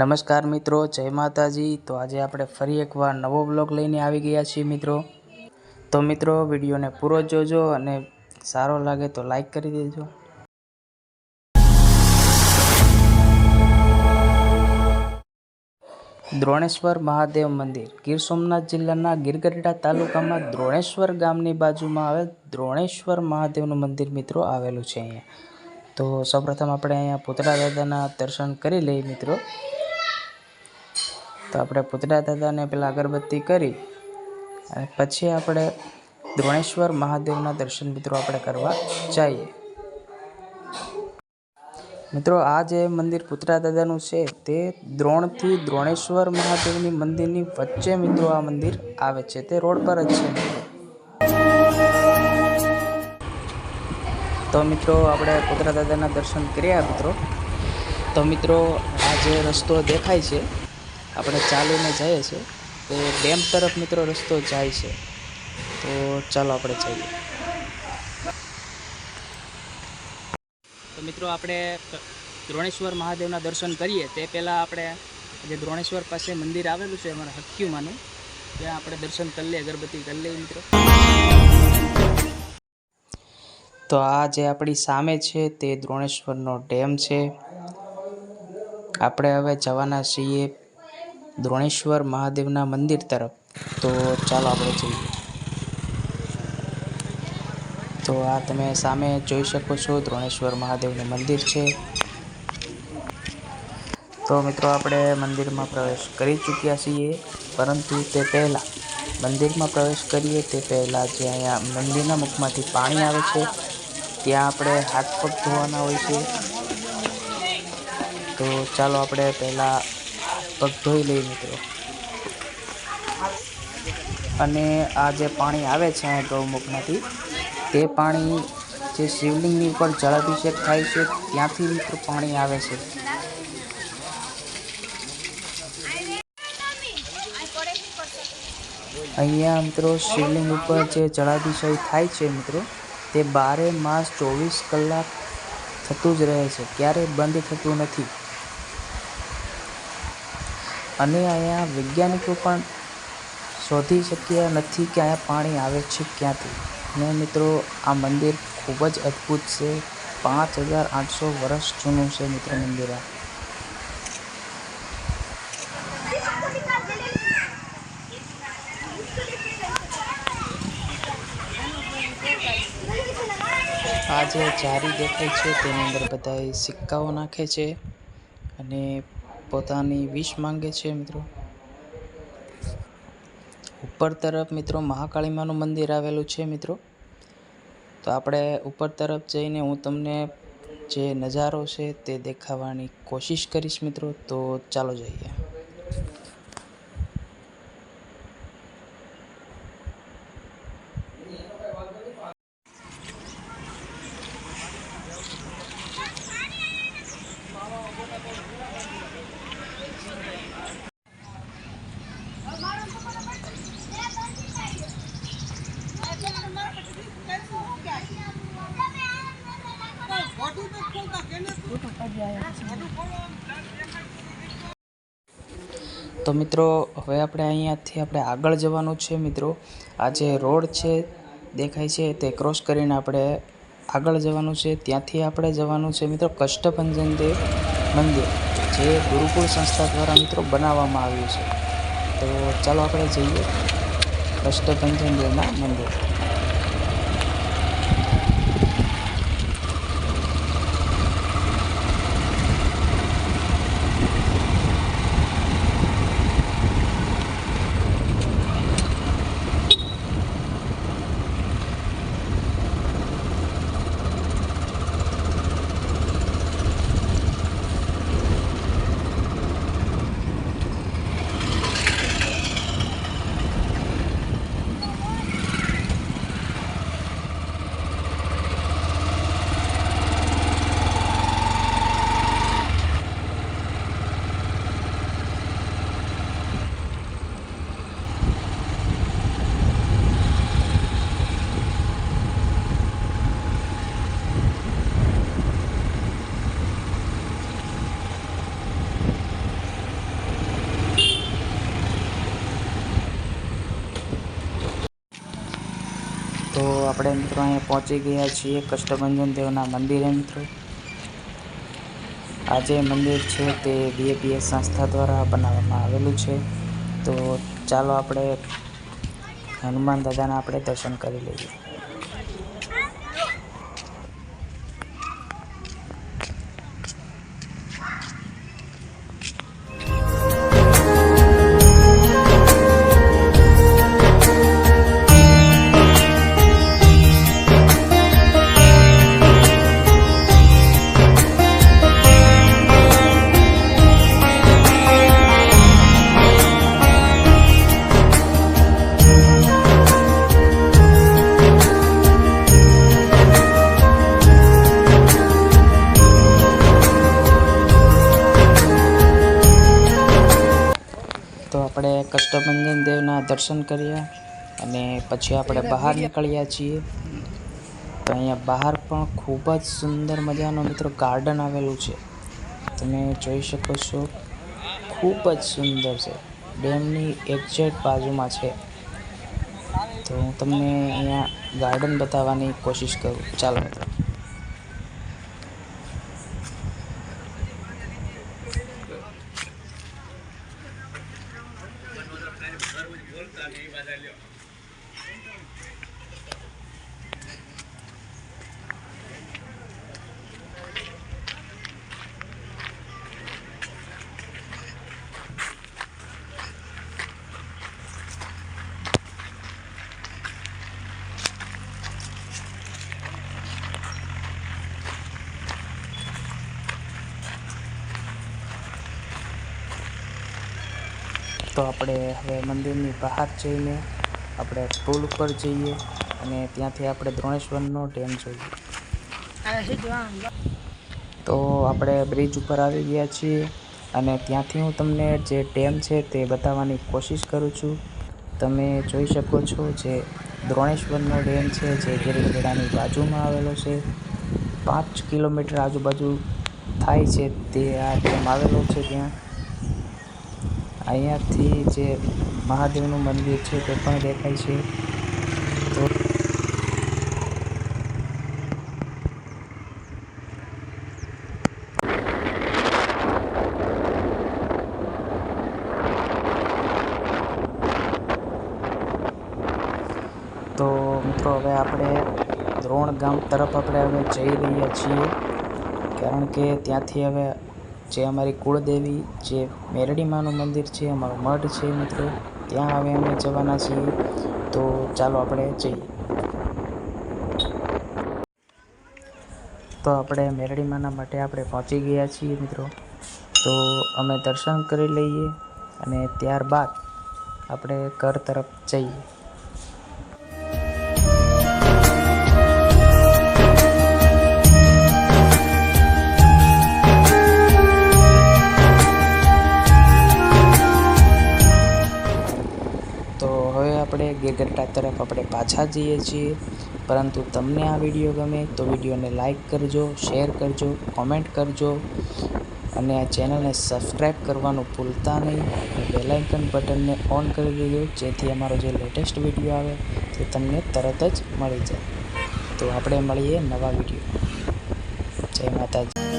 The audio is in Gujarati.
નમસ્કાર મિત્રો, જય માતાજી. તો આજે આપણે ફરી એકવાર નવો બ્લોગ લઈને આવી ગયા છીએ મિત્રો. તો મિત્રો, વિડીયોને પૂરો જોજો અને સારો લાગે તો લાઈક કરી દેજો. દ્રોણેશ્વર મહાદેવ મંદિર, ગીર સોમનાથ જિલ્લાના ગીરગઢડા તાલુકામાં દ્રોણેશ્વર ગામની બાજુમાં આવેલ દ્રોણેશ્વર મહાદેવનું મંદિર મિત્રો આવેલું છે અહીંયા. તો સૌપ્રથમ આપણે અહીંયા પુતળા દાદાના દર્શન કરી લઈએ મિત્રો. તો આપણે પુતળા દાદાને પેલા અગરબત્તી કરી અને પછી આપણે દ્રોણેશ્વર મહાદેવના દર્શન મિત્રો આપણે કરવા જઈએ. મિત્રો, આ જે મંદિર પુતળા દાદાનું છે, તે દ્રોણથી દ્રોણેશ્વર મહાદેવની મંદિરની વચ્ચે મિત્રો આ મંદિર આવે છે. તે રોડ પર જ છે. તો મિત્રો, આપણે પુતળા દાદાના દર્શન કર્યા મિત્રો. તો મિત્રો, આ જે રસ્તો દેખાય છે આપણે ચાલીને જઈએ છીએ, તો ડેમ તરફ મિત્રો રસ્તો જાય છે. તો ચાલો આપણે જઈએ. તો મિત્રો આપણે દ્રોણેશ્વર મહાદેવના દર્શન કરીએ. તે પહેલાં આપણે જે દ્રોણેશ્વર પાસે મંદિર આવેલું છે અમારા હક્યુમાનું ત્યાં આપણે દર્શન કરી લઈએ, અગરબત્તી કરી લઈએ મિત્રો. તો આ જે આપણી સામે છે તે દ્રોણેશ્વરનો ડેમ છે. આપણે હવે જવાના છીએ દ્રોણેશ્વર મહાદેવના મંદિર તરફ. તો ચાલો આપણે જઈએ. તો આ તમે સામે જોઈ શકો છો, દ્રોણેશ્વર મહાદેવનું મંદિર છે. તો મિત્રો, આપણે મંદિરમાં પ્રવેશ કરી ચૂક્યા છીએ. પરંતુ તે પહેલાં, મંદિરમાં પ્રવેશ કરીએ તે પહેલાં જે અહીંયા મંદિરના મુખમાંથી પાણી આવે છે, ત્યાં આપણે હાથ પગ ધોવાના હોય છે. તો ચાલો આપણે પહેલાં પગ ધોઈ લઈ મિત્રો અને આ જે પાણી આવે છે ગૌમુખમાંથી, તે પાણી જે શિવલિંગની ઉપર જળાભિષેક થાય છે, ત્યાંથી મિત્રો પાણી આવે છે. અહીંયા મિત્રો શિવલિંગ ઉપર જે જળાભિષેક થાય છે મિત્રો, તે બારે માસ ચોવીસ કલાક થતું જ રહે છે. ક્યારેય બંધ થતું નથી. અને અહીંયા વૈજ્ઞાનિકો પણ શોધી શક્યા નથી કે અહીંયા પાણી આવે છે ક્યાંથી. ને મિત્રો, આ મંદિર ખૂબ જ અદ્ભુત છે. પાંચ હજાર આઠસો વર્ષ જૂનું છે મિત્ર મંદિર આ. જે જારી દેખાય છે તેની અંદર બધાએ સિક્કાઓ નાખે છે અને પોતાની વિશ માંગે છે, મિત્રો. ઉપર તરફ, મિત્રો, મહાકાળીમાનું મંદિર આવેલું છે, મિત્રો. તો આપણે ઉપર તરફ જઈને હું તમને જે નજારો છે તે દેખાવાની કોશિશ કરીશ, મિત્રો. તો ચાલો જઈએ. તો મિત્રો, હવે આપણે અહીંયાથી આપણે આગળ જવાનું છે મિત્રો. આ જે રોડ છે, દેખાય છે, તે ક્રોસ કરીને આપણે આગળ જવાનું છે. ત્યાંથી આપણે જવાનું છે મિત્રો કષ્ટભંજન દેવ મંદિર, જે ગુરુકુળ સંસ્થા દ્વારા મિત્રો બનાવવામાં આવ્યું છે. તો ચાલો આપણે જઈએ કષ્ટભંજન દેવના મંદિર. આપણે મિત્રો અહીંયા પહોંચી ગયા છીએ કષ્ટભંજન દેવના મંદિરે મિત્રો. આ જે મંદિર છે તે બીએપીએસ સંસ્થા દ્વારા બનાવવામાં આવેલું છે. તો ચાલો આપણે હનુમાન દાદાના આપણે દર્શન કરી લઈએ. આપણે કષ્ટભંજન દેવના દર્શન કર્યા અને પછી આપણે બહાર નીકળ્યા છીએ. તો અહીંયા બહાર પણ ખૂબ જ સુંદર મજાનો મિત્રો ગાર્ડન આવેલું છે. તમે જોઈ શકો છો, ખૂબ જ સુંદર છે. ડેમની એક્ઝેક્ટ બાજુમાં છે. તો હું તમને અહીંયા ગાર્ડન બતાવવાની કોશિશ કરું. ચાલો. 一般在六 તો આપણે હવે મંદિરની બહાર જઈને આપણે પુલ ઉપર જઈએ અને ત્યાંથી આપણે દ્રોણેશ્વરનો ડેમ જોઈએ. તો આપણે બ્રિજ ઉપર આવી ગયા છીએ અને ત્યાંથી હું તમને જે ડેમ છે તે બતાવવાની કોશિશ કરું છું. તમે જોઈ શકો છો જે દ્રોણેશ્વરનો ડેમ છે જે ગિરિગઢાની બાજુમાં આવેલો છે. પાંચ કિલોમીટર આજુબાજુ થાય છે તે આ ડેમ આવેલો છે ત્યાં. અહીંયાથી જે મહાદેવનું મંદિર છે તે પણ દેખાય છે. તો મિત્રો, હવે આપણે દ્રોણ ગામ તરફ આપણે હવે જઈ રહ્યા છીએ. કારણ કે ત્યાંથી હવે જે અમારી કુળદેવી, જે મેરડીમાનું મંદિર છે, અમારો મઠ છે મિત્રો, ત્યાં હવે અમે જવાના છીએ. તો ચાલો આપણે જઈએ. તો આપણે મેરડીમાના માટે આપણે પહોંચી ગયા છીએ મિત્રો. તો અમે દર્શન કરી લઈએ અને ત્યારબાદ આપણે ઘર તરફ જઈએ. ગેગટ્ટા તરફ આપણે પાછા જઈએ છીએ. પરંતુ તમને આ વીડિયો ગમે તો વિડીયોને લાઇક કરજો, શેર કરજો, કોમેન્ટ કરજો અને આ ચેનલને સબસ્ક્રાઈબ કરવાનું ભૂલતા નહીં. અને બેલ બટનને ઓન કરી દેજો, જેથી અમારો જે લેટેસ્ટ વીડિયો આવે તે તમને તરત જ મળી જાય. તો આપણે મળીએ નવા વીડિયો જય માતાજી.